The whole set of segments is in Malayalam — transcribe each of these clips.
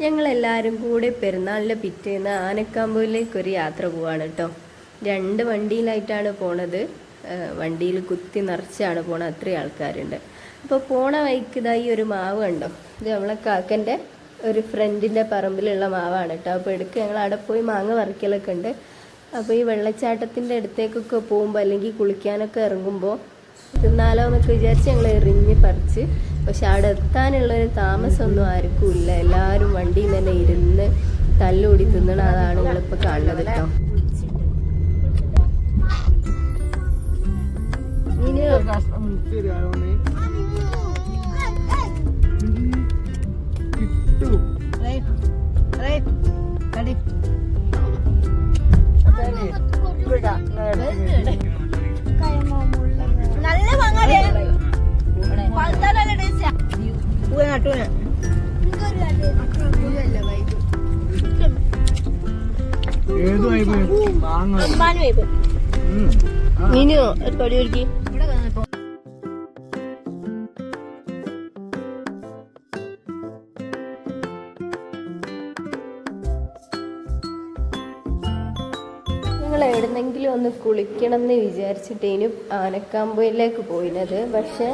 ഞങ്ങളെല്ലാവരും കൂടെ പെരുന്നാളിന്റെ പിറ്റേന്ന് ആനക്കാമ്പൂരിലേക്ക് ഒരു യാത്ര പോവാണ് കേട്ടോ. രണ്ട് വണ്ടിയിലായിട്ടാണ് പോണത്. വണ്ടിയിൽ കുത്തി നിറച്ചാണ് പോണത് അത്രയും ആൾക്കാരുണ്ട്. അപ്പോൾ പോണ വഴിക്ക് ഒരു മാവ് കണ്ടോ? ഇത് നമ്മളെ കാക്കന്റെ ഒരു ഫ്രണ്ടിന്റെ പറമ്പിലുള്ള മാവാണ് കേട്ടോ. അപ്പോൾ ഇടയ്ക്ക് ഞങ്ങൾ അവിടെ പോയി മാങ്ങ പറിക്കലൊക്കെ ഉണ്ട്. അപ്പോൾ ഈ വെള്ളച്ചാട്ടത്തിന്റെ അടുത്തേക്കൊക്കെ പോകുമ്പോൾ അല്ലെങ്കിൽ കുളിക്കാനൊക്കെ ഇറങ്ങുമ്പോൾ തിന്നാലോ എന്നൊക്കെ വിചാരിച്ച് ഞങ്ങൾ എറിഞ്ഞ് പറിച്ച് പക്ഷെ അവിടെ എത്താനുള്ളൊരു താമസമൊന്നും ആർക്കും ഇല്ല എല്ലാവരും വണ്ടിയിൽ തന്നെ ഇരുന്ന് തല്ലുകൂടി തിന്നണ അതാണ് നിങ്ങളിപ്പോൾ കാണുന്നത് കേട്ടോ ഇനി നല്ല ആ. നീനു ഒരു കൊടി ഒരുക്കി ഞങ്ങൾ എവിടുന്നെങ്കിലും ഒന്ന് കുളിക്കണം എന്ന് വിചാരിച്ചിട്ടേനും ആനക്കാമ്പയിലേക്ക് പോയിനത്. പക്ഷെ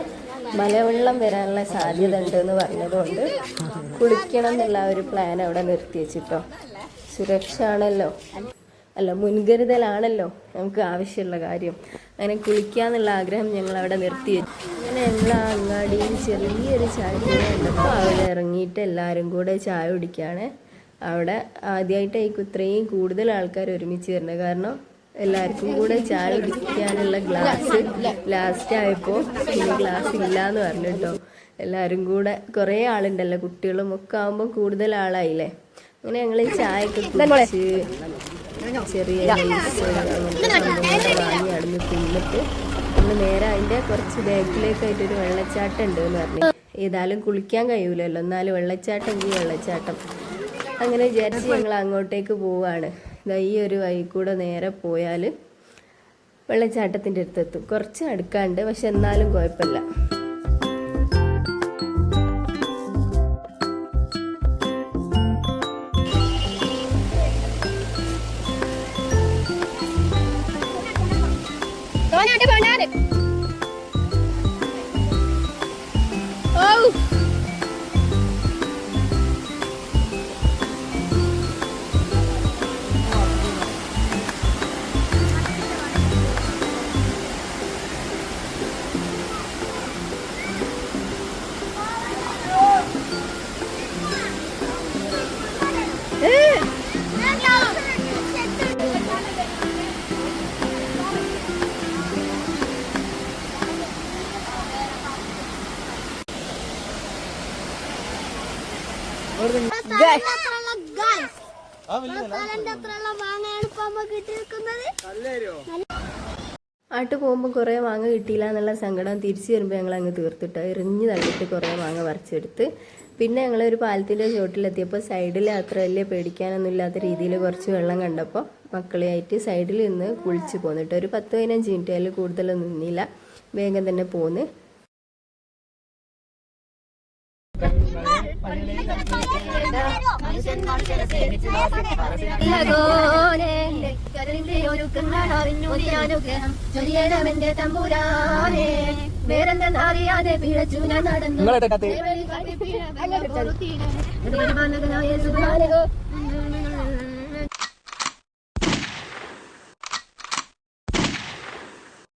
മലവെള്ളം വരാനുള്ള സാധ്യത ഉണ്ട് എന്ന് പറഞ്ഞതുകൊണ്ട് കുളിക്കണം എന്നുള്ള ഒരു പ്ലാൻ അവിടെ നിർത്തി വെച്ചിട്ടോ. സുരക്ഷ ആണല്ലോ അല്ല മുൻകരുതലാണല്ലോ നമുക്ക് ആവശ്യമുള്ള കാര്യം. അങ്ങനെ കുളിക്കാന്നുള്ള ആഗ്രഹം ഞങ്ങൾ അവിടെ നിർത്തി അങ്ങനെ ഞങ്ങൾ ആ അങ്ങാടിയിൽ ചെറിയൊരു ചായ ഉണ്ടപ്പോൾ അവിടെ ഇറങ്ങിയിട്ട് എല്ലാവരും കൂടെ ചായ കുടിക്കുകയാണ് അവിടെ ആദ്യമായിട്ടായിരിക്കും ഇത്രയും കൂടുതൽ ആൾക്കാർ ഒരുമിച്ച് വരുന്നത്. കാരണം എല്ലാവർക്കും കൂടെ ചായ കുടിക്കാനുള്ള ഗ്ലാസ് ലാസ്റ്റ് ആയപ്പോൾ ഇനി ഗ്ലാസ് ഇല്ല എന്ന് പറഞ്ഞു കേട്ടോ. എല്ലാവരും കൂടെ കുറേ ആളുണ്ടല്ലോ കുട്ടികളും ഒക്കെ ആകുമ്പോൾ കൂടുതൽ ആളായില്ലേ? അങ്ങനെ ഞങ്ങൾ ചായ ഒക്കെ കുടിച്ച് ചെറിയ വാങ്ങി അവിടുന്ന് തിന്നിട്ട് നമ്മൾ നേരെ അതിന്റെ കുറച്ച് ബാക്കിലേക്കായിട്ട് ഒരു വെള്ളച്ചാട്ടം ഉണ്ട് എന്ന് പറഞ്ഞു. ഏതായാലും കുളിക്കാൻ കഴിയൂലല്ലോ എന്നാലും വെള്ളച്ചാട്ടം ഈ വെള്ളച്ചാട്ടം. അങ്ങനെ വിചാരിച്ച് ഞങ്ങൾ അങ്ങോട്ടേക്ക് പോവാണ്. ഈ ഒരു വഴി കൂടെ നേരെ പോയാൽ വെള്ളച്ചാട്ടത്തിന്റെ അടുത്തെത്തും. കുറച്ച് അടുക്കാണ്ട് പക്ഷെ എന്നാലും കുഴപ്പമില്ല. Thank പോനാട് ആട്ട് പോകുമ്പോൾ കുറേ മാങ്ങ കിട്ടിയില്ല എന്നുള്ള സങ്കടം തിരിച്ചു വരുമ്പോൾ ഞങ്ങൾ അങ്ങ് തീർത്തിട്ട്. എറിഞ്ഞ് തള്ളിയിട്ട് കുറേ മാങ്ങ പറിച്ചെടുത്ത്. പിന്നെ ഞങ്ങൾ ഒരു പാലത്തിന്റെ ചോട്ടിലെത്തിയപ്പോൾ സൈഡിൽ അത്ര വലിയ പേടിക്കാനൊന്നും ഇല്ലാത്ത രീതിയിൽ കുറച്ച് വെള്ളം കണ്ടപ്പോൾ മക്കളെയായിട്ട് സൈഡിൽ നിന്ന് കുളിച്ച് പോന്നിട്ട് ഒരു പത്ത് പതിനഞ്ച് മിനിറ്റ് അതിൽ കൂടുതലൊന്നും നിന്നില്ല. വേഗം തന്നെ പോന്ന്. വേറെന്തെന്നറിയാതെ പിഴച്ചു ഞാൻ നടന്നു